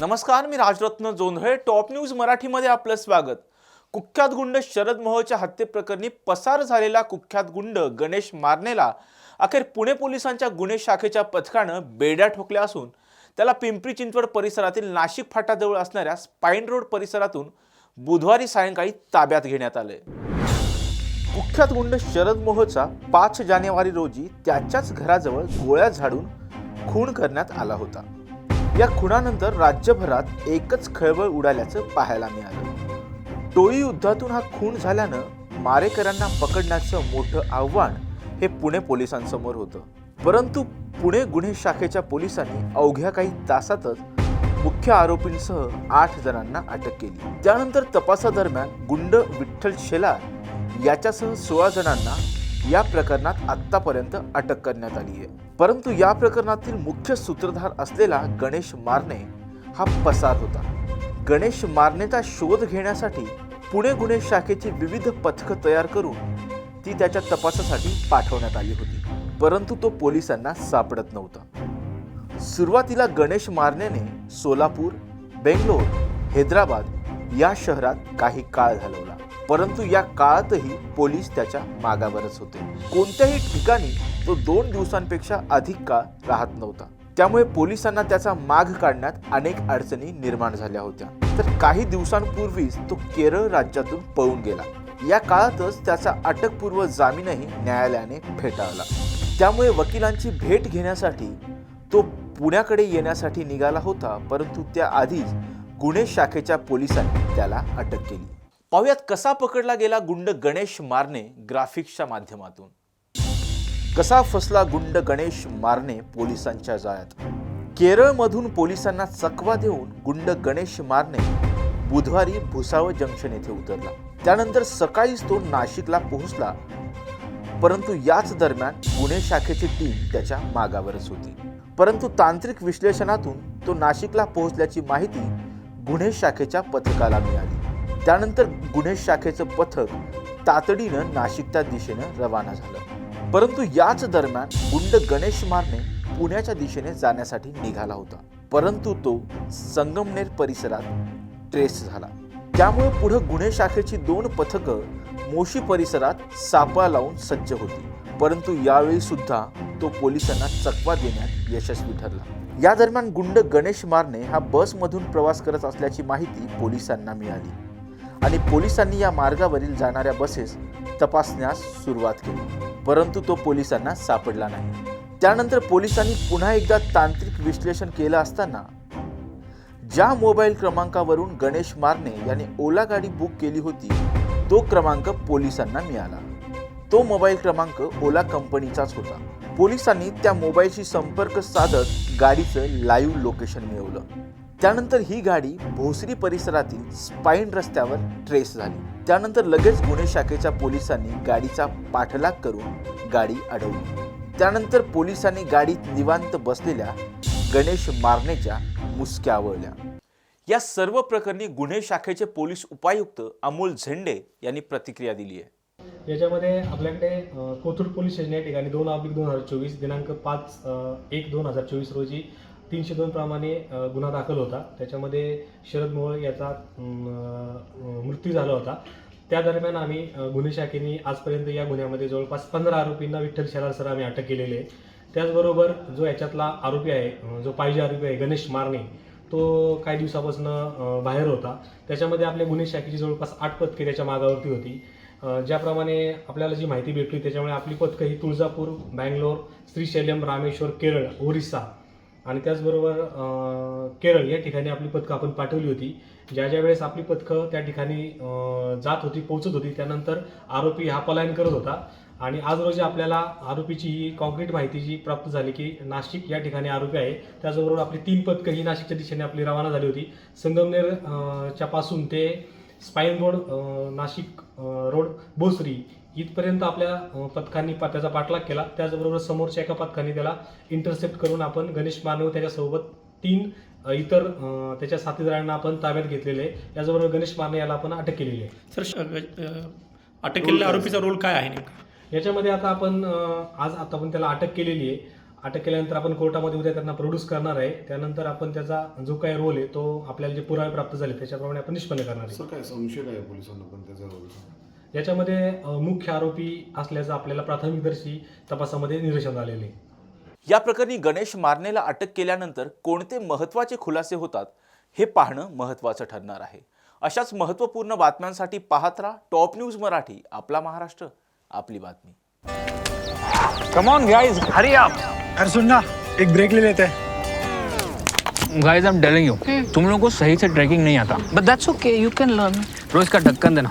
नमस्कार मी Rajratna Jondhale. Top news मराठीमध्ये आपलं स्वागत. कुख्यात गुंड शरद मोहोळच्या हत्येप्रकरणी पसार झालेला कुख्यात गुंड गणेश मारनेला अखेर पुणे पोलिसांच्या गुन्हे शाखेच्या पथकानं बेड्या ठोकल्या असून त्याला पिंपरी चिंचवड परिसरातील नाशिक फाटाजवळ असणाऱ्या स्पाईन रोड परिसरातून बुधवारी सायंकाळी ताब्यात घेण्यात आले कुख्यात गुंड शरद मोहचा पाच जानेवारी रोजी त्याच्याच घराजवळ गोळ्या झाडून खून करण्यात आला होता. या खुणानंतर राज्यभरात एकच खळबळ उडाल्याचं पाहायला मिळालं. टोळी युद्धातून हा खून झाल्यानं मारेकरांना पकडण्याचं मोठं आव्हान हे पुणे पोलिसांसमोर होतं. परंतु पुणे गुन्हे शाखेच्या पोलिसांनी अवघ्या काही तासातच मुख्य आरोपींसह आठ जणांना अटक केली. त्यानंतर तपासादरम्यान गुंड विठ्ठल शेलार याच्यासह सोळा जणांना या प्रकरणात आतापर्यंत अटक करण्यात आली आहे. परंतु या प्रकरणातील मुख्य सूत्रधार असलेला गणेश मारणे हा पसार होता. गणेश मारनेचा शोध घेण्यासाठी पुणे गुन्हे शाखेची विविध पथकं तयार करून ती त्याच्या तपासासाठी पाठवण्यात आली होती. परंतु तो पोलिसांना सापडत नव्हता. सुरुवातीला गणेश मारनेने सोलापूर बेंगलोर हैदराबाद या शहरात काही काळ घालवला. परंतु या काळातही पोलीस त्याच्या मागावरच होते. कोणत्याही ठिकाणी तो दोन दिवसांपेक्षा अधिक काळ राहत नव्हता. त्यामुळे पोलिसांना त्याचा माग काढण्यात अनेक अडचणी निर्माण झाल्या होत्या. तर काही दिवसांपूर्वीच तो केरळ राज्यातून पळून गेला. या काळातच त्याचा अटकपूर्व जामीनही न्यायालयाने फेटाळला. त्यामुळे वकिलांची भेट घेण्यासाठी तो पुण्याकडे येण्यासाठी निघाला होता परंतु त्याआधीच गुन्हे शाखेच्या पोलिसांनी त्याला अटक केली. पाहुयात कसा पकडला गेला गुंड गणेश मारणे ग्राफिक्सच्या माध्यमातून? कसा फसला गुंड गणेश मारणे पोलिसांच्या जाळ्यात? केरळमधून पोलिसांना चकवा देऊन गुंड गणेश मारणे बुधवारी भुसावळ जंक्शन येथे उतरला. त्यानंतर सकाळीच तो नाशिकला पोहोचला. परंतु याच दरम्यान गुन्हे शाखेची टीम त्याच्या मागावरच होती. परंतु तांत्रिक विश्लेषणातून तो नाशिकला पोहोचल्याची माहिती गुन्हे शाखेच्या पथकाला मिळाली. त्यानंतर गुन्हे शाखेचं पथक तातडीनं नाशिकच्या दिशेनं रवाना झालं. परंतु याच दरम्यान गुंड गणेश मारणे पुण्याच्या दिशेने जाण्यासाठी निघाला होता. परंतु तो संगमनेर परिसरात ट्रेस झाला. त्यामुळे पुढे गुन्हे शाखेची दोन पथकं मोशी परिसरात सापळा लावून सज्ज होती. परंतु यावेळी सुद्धा तो पोलिसांना चकवा देण्यात यशस्वी ठरला. या दरम्यान गुंड गणेश मारने हा बसमधून प्रवास करत असल्याची माहिती पोलिसांना मिळाली. आणि पोलिसांनी या मार्गावरील जाणाऱ्या बसेस तपासण्यास सुरुवात केली. परंतु तो पोलिसांना सापडला नाही. त्यानंतर पोलिसांनी पुन्हा एकदा तांत्रिक विश्लेषण केलं असताना ज्या मोबाईल क्रमांकावरून गणेश मारणे यांनी ओला गाडी बुक केली होती तो क्रमांक पोलिसांना मिळाला. तो मोबाईल क्रमांक ओला कंपनीचाच होता. पोलिसांनी त्या मोबाईलशी संपर्क साधत गाडीचं लाईव्ह लोकेशन मिळवलं. त्यानंतर ही गाडी भोसरी परिसरातील स्पाईन रस्त्यावर ट्रेस झाली. त्यानंतर लगेच गुन्हे शाखेच्या पोलिसांनी गाडीचा पाठलाग करून गाडी अडवली. त्यानंतर पोलिसांनी गाडीत निवांत बसलेल्या गणेश मारनेच्या मुसक्या आवळल्या. या सर्व प्रकरणी गुन्हे शाखेचे पोलीस उपायुक्त अमोल झेंडे यांनी प्रतिक्रिया दिली आहे. याच्यामध्ये आपल्याकडे कोथरूड पोलीस स्टेशन या ठिकाणी दोन ऑब्लिक दोन हजार चोवीस दिनांक पाच एक दोन हजार चोवीस रोजी तीनशे दोन प्रमाणे गुन्हा दाखल होता. त्याच्यामध्ये शरद मोहोळ याचा मृत्यू झाला होता. त्या दरम्यान आम्ही गुन्हे शाखेने आजपर्यंत या गुन्ह्यामध्ये जवळपास पंधरा आरोपींना विठ्ठल शेलार सर आम्ही अटक केलेली आहे. त्याचबरोबर जो याच्यातला आरोपी आहे जो पाहिजे आरोपी आहे गणेश मारणे तो काही दिवसापासून बाहेर होता. त्याच्यामध्ये आपल्या गुन्हे शाखेची जवळपास आठ पथके त्याच्या मागावरती होती. ज्याप्रमाणे आपल्याला जी माहिती भेटली त्याच्यामुळे आपली पथकं ही तुळजापूर बँगलोर श्रीशैल्यम रामेश्वर केरळ ओरिसा आणि त्याचबरोबर केरळ या ठिकाणी आपली पथकं आपण पाठवली होती. ज्या ज्या वेळेस आपली पथकं त्या ठिकाणी जात होती पोहोचत होती त्यानंतर आरोपी हा पलायन करत होता. आणि आज रोजी आपल्याला आरोपीची ही कॉन्क्रीट माहिती जी प्राप्त झाली की नाशिक या ठिकाणी आरोपी आहे. त्याचबरोबर आपली तीन पथकं ही नाशिकच्या दिशेने आपली रवाना झाली होती. संगमनेर च्या पासून ते spine road Nashik road Bhosari इथपर्यंत आपल्या पथकांनी त्याचा पाठलाग केला. त्याचबरोबर समोरच्या एका पथकाने त्याला इंटरसेप्ट करून आपण गणेश मानव त्याच्यासोबत तीन इतर त्याच्या साथीदारांना आपण ताब्यात घेतलेले आहे. याचबरोबर गणेश माने याला आपण अटक केलेली आहे. सर अटक केलेल्या आरोपीचा रोल काय आहे याच्यामध्ये आता आपण आज आता आपण त्याला अटक केलेली आहे. अटक केल्यानंतर आपण कोर्टामध्ये उद्या त्यांना प्रोड्यूस करणार आहे. त्यानंतर आपण त्याचा जो काही रोल आहे तो आपल्याला जे पुरावे प्राप्त झाले त्याच्याप्रमाणे आपण निष्पन्न करणार आहे. सर काय संशय काय आहे पोलिसांना पण त्याच्यावर याच्यामध्ये मुख्य आरोपी असल्याचं आपल्याला प्राथमिकदर्शी तपासामध्ये निदर्शन आलेले. या प्रकरणी गणेश मारनेला अटक केल्यानंतर कोणते महत्त्वाचे खुलासे होतात हे पाहणं महत्त्वाचं ठरणार आहे. अशाच महत्त्वपूर्ण बातम्यांसाठी पाहत राहा टॉप न्यूज मराठी आपला महाराष्ट्र आपली बातमी. Come on guys hurry up अरे सुन ना एक ब्रेक ले लेते. हैं guys I am telling you तुम लोगों को सही से ट्रैकिंग नहीं आता. But that's okay, you can learn. रोज का ढक्कन देना.